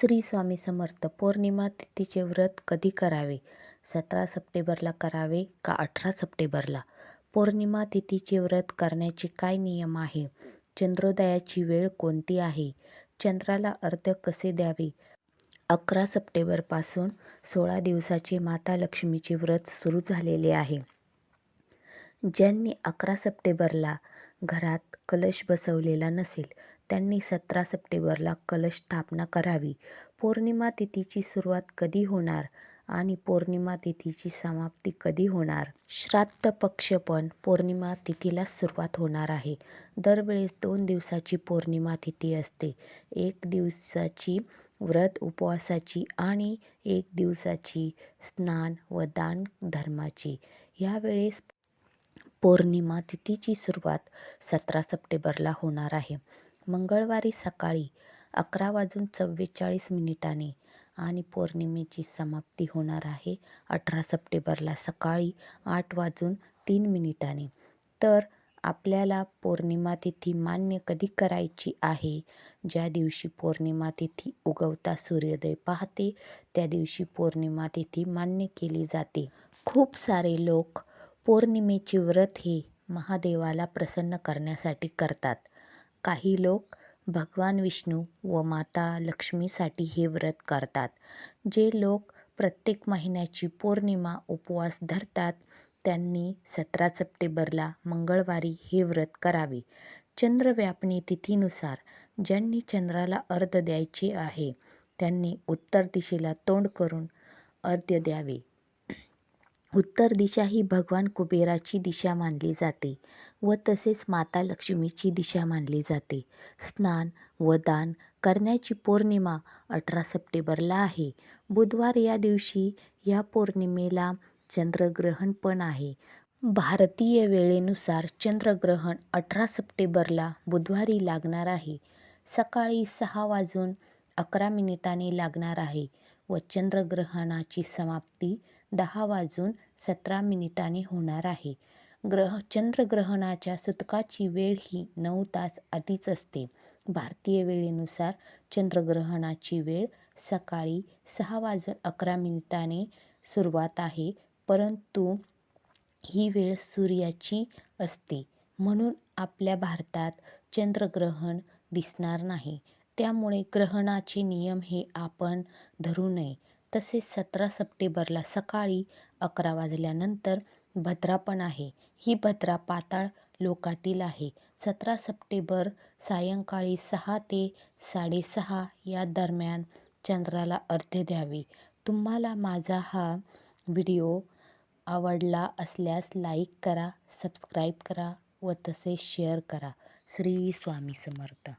श्री स्वामी समर्थ पौर्णिमा तिथीचे व्रत कधी करावे? सतरा सप्टेंबरला करावे का अठरा सप्टेंबरला? पौर्णिमा तिथीचे व्रत करण्याचे काय नियम आहे? चंद्रोदयाची वेळ कोणती आहे? चंद्राला अर्ध कसे द्यावे? अकरा सप्टेंबरपासून सोळा दिवसाचे माता लक्ष्मीचे व्रत सुरू झालेले आहे. ज्यांनी अकरा सप्टेंबरला घरात कलश बसवलेला नसेल त्यांनी सतरा सप्टेंबरला कलश स्थापना करावी. पौर्णिमा तिथीची सुरुवात कधी होणार आणि पौर्णिमा तिथीची समाप्ती कधी होणार? श्राद्ध पक्ष पण पौर्णिमा तिथीलाच सुरुवात होणार आहे. दरवेळेस दोन दिवसाची पौर्णिमा तिथी असते. एक दिवसाची व्रत उपवासाची आणि एक दिवसाची स्नान व दान धर्माची. यावेळेस पौर्णिमा तिथीची सुरुवात सतरा सप्टेंबरला होणार आहे. मंगळवारी सकाळी अकरा वाजून चव्वेचाळीस मिनिटाने आणि पौर्णिमेची समाप्ती होणार आहे अठरा सप्टेंबरला सकाळी आठ वाजून तीन मिनिटाने. तर आपल्याला पौर्णिमा तिथी मान्य कधी करायची आहे? ज्या दिवशी पौर्णिमा तिथी उगवता सूर्योदय पाहते त्या दिवशी पौर्णिमा तिथी मान्य केली जाते. खूप सारे लोक पौर्णिमेचे व्रत हे महादेवाला प्रसन्न करण्यासाठी करतात. काही लोक भगवान विष्णू व माता लक्ष्मीसाठी हे व्रत करतात. जे लोक प्रत्येक महिन्याची पौर्णिमा उपवास धरतात त्यांनी सतरा सप्टेंबरला मंगळवारी हे व्रत करावे. चंद्रव्यापणी तिथीनुसार ज्यांनी चंद्राला अर्ध द्यायचे आहे त्यांनी उत्तर दिशेला तोंड करून अर्ध द्यावे. उत्तर दिशा ही भगवान कुबेराची दिशा मानली जाते व तसेच माता लक्ष्मीची दिशा मानली जाते. स्नान व दान करण्याची पौर्णिमा अठरा सप्टेंबरला आहे. बुधवार या दिवशी या पौर्णिमेला चंद्रग्रहण पण आहे. भारतीय वेळेनुसार चंद्रग्रहण अठरा सप्टेंबरला बुधवारी लागणार आहे. सकाळी सहा वाजून अकरा मिनिटांनी लागणार आहे व चंद्रग्रहणाची समाप्ती दहा वाजून सतरा मिनिटांनी होणार आहे. ग्रह चंद्रग्रहणाच्या सुतकाची वेळ ही नऊ तास आधीच असते. भारतीय वेळेनुसार चंद्रग्रहणाची वेळ सकाळी सहा वाजून अकरा मिनिटाने सुरुवात आहे परंतु ही वेळ सूर्याची असते. म्हणून आपल्या भारतात चंद्रग्रहण दिसणार नाही. त्यामुळे ग्रहणाचे नियम हे आपण धरू नये. तसेच सतरा सप्टेंबरला सकाळी अकरा वाजल्यानंतर भद्रा पण आहे. ही भद्रा पाताळ लोकातील आहे. सतरा सप्टेंबर सायंकाळी सहा ते साडेसहा या दरम्यान चंद्राला अर्घ्य द्यावे. तुम्हाला माझा हा व्हिडिओ आवडला असल्यास लाईक करा सबस्क्राईब करा व तसेच शेअर करा. श्री स्वामी समर्थ.